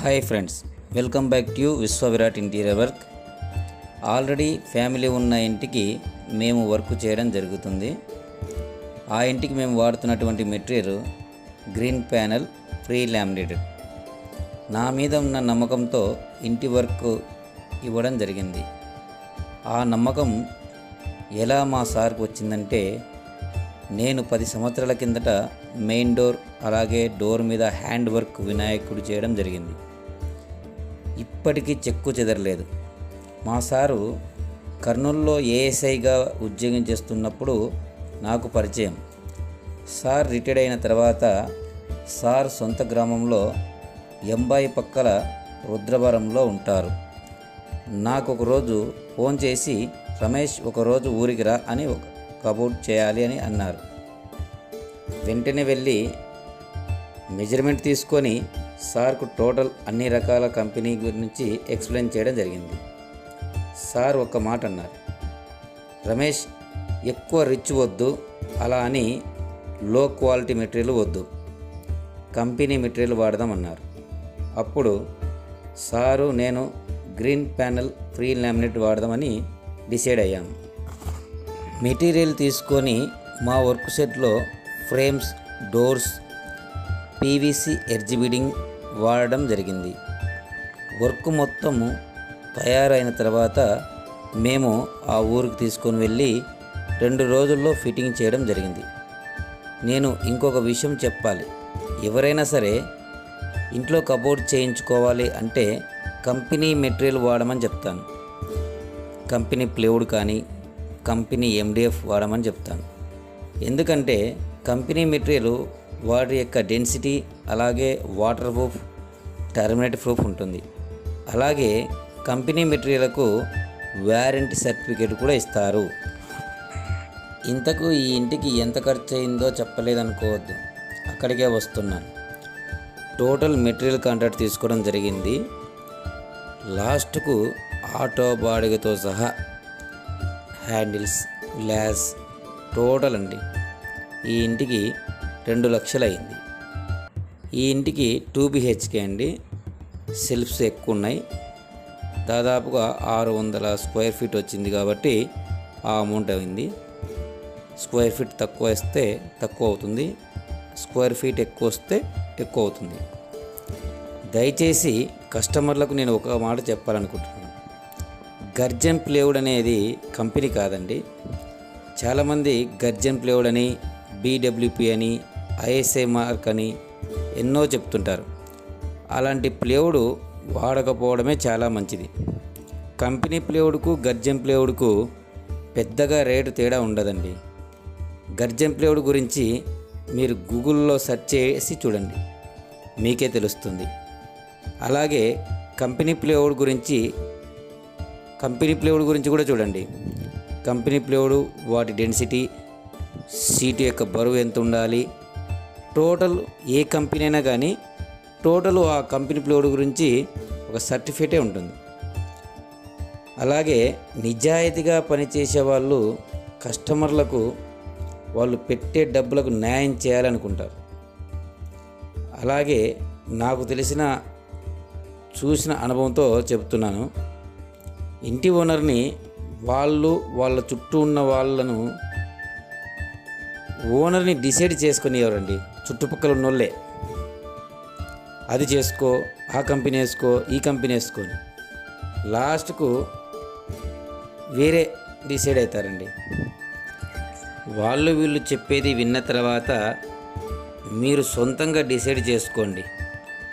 Hi friends welcome back to Vishwa Virat interior work already family ఉన్న ఇంటికి మేము work చేయడం జరుగుతుంది. ఆ ఇంటికి మేము వాడుతున్నటువంటి material green panel pre laminated నా మీద ఉన్న నమ్మకంతో ఇంటి వర్క్ ఇవ్వడం జరిగింది. ఆ నమ్మకం ఎలా మా సార్కి వచ్చిందంటే నేను పది సంవత్సరాల కిందట మెయిన్ డోర్ అలాగే డోర్ మీద హ్యాండ్ వర్క్ వినాయకుడు చేయడం జరిగింది. ఇప్పటికీ చెక్కు చెదరలేదు. మా సారు కర్నూలులో ఏఎస్ఐగా ఉద్యోగం చేస్తున్నప్పుడు నాకు పరిచయం. సార్ రిటైర్డ్ అయిన తర్వాత సార్ సొంత గ్రామంలో ఎంబాయి పక్కల రుద్రవరంలో ఉంటారు. నాకు ఒకరోజు ఫోన్ చేసి రమేష్ ఒకరోజు ఊరికి రా అని ఒక కబోర్డ్ చేయాలి అని అన్నారు. వెంటనే వెళ్ళి మెజర్మెంట్ తీసుకొని సార్కు టోటల్ అన్ని రకాల కంపెనీ గురించి ఎక్స్ప్లెయిన్ చేయడం జరిగింది. సార్ ఒక్క మాట అన్నారు. రమేష్ ఎక్కువ రిచ్ వద్దు అలా అని లో క్వాలిటీ మెటీరియల్ వద్దు కంపెనీ మెటీరియల్ వాడదామన్నారు అప్పుడు సారు నేను గ్రీన్ ప్యానెల్ ఫ్రీ లామినేట్ వాడదామని డిసైడ్ అయ్యాము మెటీరియల్ తీసుకొని మా వర్క్ సెట్లో ఫ్రేమ్స్ డోర్స్ పీవీసీ ఎర్జిబిడింగ్ వాడడం జరిగింది. వర్క్ మొత్తము తయారైన తర్వాత మేము ఆ ఊరికి తీసుకొని వెళ్ళి రెండు రోజుల్లో ఫిట్టింగ్ చేయడం జరిగింది. నేను ఇంకొక విషయం చెప్పాలి. ఎవరైనా సరే ఇంట్లో కబోర్డ్ చేయించుకోవాలి అంటే కంపెనీ మెటీరియల్ వాడమని చెప్తాను. కంపెనీ ప్లేవుడ్ కానీ కంపెనీ ఎండిఎఫ్ వాడమని చెప్తాను. ఎందుకంటే కంపెనీ మెటీరియల్ వాటి యొక్క డెన్సిటీ అలాగే వాటర్ ప్రూఫ్ టర్మినేట్ ప్రూఫ్ ఉంటుంది. అలాగే కంపెనీ మెటీరియల్కు వ్యారంటీ సర్టిఫికేట్ కూడా ఇస్తారు. ఇంతకు ఈ ఇంటికి ఎంత ఖర్చు అయిందో చెప్పలేదనుకోవద్దు. అక్కడికే వస్తున్నాను. టోటల్ మెటీరియల్ కాంట్రాక్ట్ తీసుకోవడం జరిగింది. లాస్ట్కు ఆటో బాడిగతో సహా హ్యాండిల్స్ గ్లాస్ టోటల్ అండి. ఈ ఇంటికి రెండు లక్షలు అయింది ఈ ఇంటికి టూ బిహెచ్కే అండి. సెల్ఫ్స్ ఎక్కువ ఉన్నాయి దాదాపుగా ఆరు వందల స్క్వేర్ ఫీట్ వచ్చింది కాబట్టి ఆ అమౌంట్ అయింది. స్క్వేర్ ఫీట్ తక్కువ వేస్తే తక్కువ అవుతుంది. స్క్వేర్ ఫీట్ ఎక్కువ వస్తే ఎక్కువ అవుతుంది. దయచేసి కస్టమర్లకు నేను ఒక మాట చెప్పాలనుకుంటున్నాను. గర్జన్ ప్లేవుడ్ అనేది కంపెనీ కాదండి. చాలామంది గర్జన్ ప్లేవుడ్ అని బీడబ్ల్యూపీ అని ఐఎస్ఐ మార్క్ అని ఎన్నో చెప్తుంటారు. అలాంటి ప్లేవుడు వాడకపోవడమే చాలా మంచిది. కంపెనీ ప్లేవుడ్కు గర్జన్ ప్లేవుడ్కు పెద్దగా రేటు తేడా ఉండదండి. గర్జన్ ప్లేవుడ్ గురించి మీరు గూగుల్లో సెర్చ్ చేసి చూడండి. మీకే తెలుస్తుంది. అలాగే కంపెనీ ప్లేవుడ్ గురించి కంపెనీ ప్లేవుడ్ గురించి కూడా చూడండి. కంపెనీ ప్లేవుడ్ వాటి డెన్సిటీ సీటు యొక్క బరువు ఎంత ఉండాలి టోటల్ ఏ కంపెనీ అయినా కానీ టోటల్ ఆ కంపెనీ ప్లేవుడ్ గురించి ఒక సర్టిఫికేటే ఉంటుంది. అలాగే నిజాయితీగా పనిచేసే వాళ్ళు కస్టమర్లకు వాళ్ళు పెట్టే డబ్బులకు న్యాయం చేయాలనుకుంటారు. అలాగే నాకు తెలిసిన చూసిన అనుభవంతో చెప్తున్నాను. ఇంటి ఓనర్ని వాళ్ళు వాళ్ళ చుట్టూ ఉన్న వాళ్ళను ఓనర్ని డిసైడ్ చేసుకునేవారండి. చుట్టుపక్కల ఉన్నోళ్ళే. అది చేసుకో ఆ కంపెనీ వేసుకో ఈ కంపెనీ వేసుకొని లాస్ట్కు వేరే డిసైడ్ అవుతారండి. వాళ్ళు వీళ్ళు చెప్పేది విన్న తర్వాత మీరు సొంతంగా డిసైడ్ చేసుకోండి.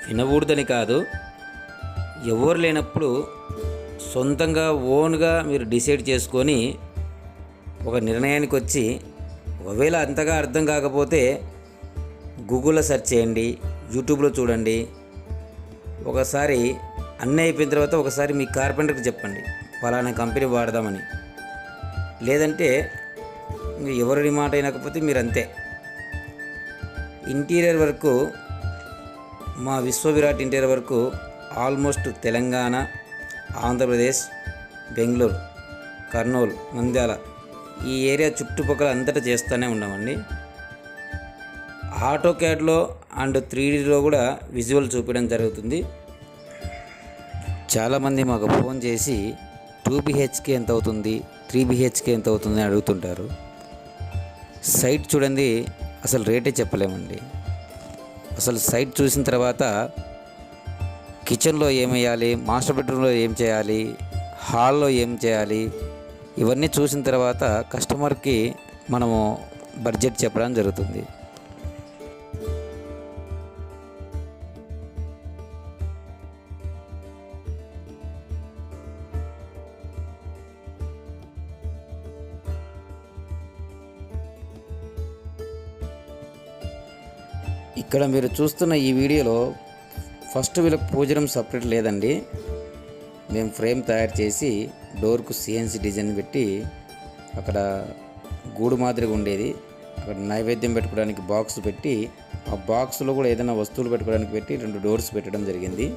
వినకూడదని కాదు ఎవరు లేనప్పుడు సొంతంగా ఓన్గా మీరు డిసైడ్ చేసుకొని ఒక నిర్ణయానికి వచ్చి ఒకవేళ అంతగా అర్థం కాకపోతే గూగుల్లో సెర్చ్ చేయండి యూట్యూబ్లో చూడండి. ఒకసారి అన్నీ అయిపోయిన తర్వాత ఒకసారి మీ కార్పెంటర్కి చెప్పండి ఫలానా కంపెనీ వాడదామని. లేదంటే ఎవరి మాట అయినకపోతే మీరు అంతే ఇంటీరియర్ వరకు మా విశ్వ విరాట్ ఇంటీరియర్ వరకు ఆల్మోస్ట్ తెలంగాణ ఆంధ్రప్రదేశ్ బెంగళూరు కర్నూలు నంద్యాల ఈ ఏరియా చుట్టుపక్కల అంతటా చేస్తూనే ఉన్నామండి. ఆటో క్యాడ్లో అండ్ త్రీ డీలో కూడా విజువల్ చూపించడం జరుగుతుంది. చాలామంది మాకు ఫోన్ చేసి టూ బిహెచ్కే ఎంత అవుతుంది త్రీ బిహెచ్కే ఎంత అవుతుంది అని అడుగుతుంటారు. సైట్ చూడండి అసలు రేటే చెప్పలేమండి. అసలు సైట్ చూసిన తర్వాత కిచెన్లో ఏం వేయాలి? మాస్టర్ బెడ్రూమ్లో ఏం చేయాలి? హాల్లో ఏం చేయాలి? ఇవన్నీ చూసిన తర్వాత కస్టమర్కి మనము బడ్జెట్ చెప్పడం జరుగుతుంది. ఇక్కడ మీరు చూస్తున్న ఈ వీడియోలో ఫస్ట్ వీళ్ళకి పూజరం సపరేట్ లేదండి. మేము ఫ్రేమ్ తయారు చేసి డోర్కు సిఎన్సి డిజైన్ పెట్టి అక్కడ గూడు మాదిరిగా ఉండేది. అక్కడ నైవేద్యం పెట్టుకోవడానికి బాక్స్ పెట్టి ఆ బాక్స్లో కూడా ఏదైనా వస్తువులు పెట్టుకోవడానికి పెట్టి రెండు డోర్స్ పెట్టడం జరిగింది.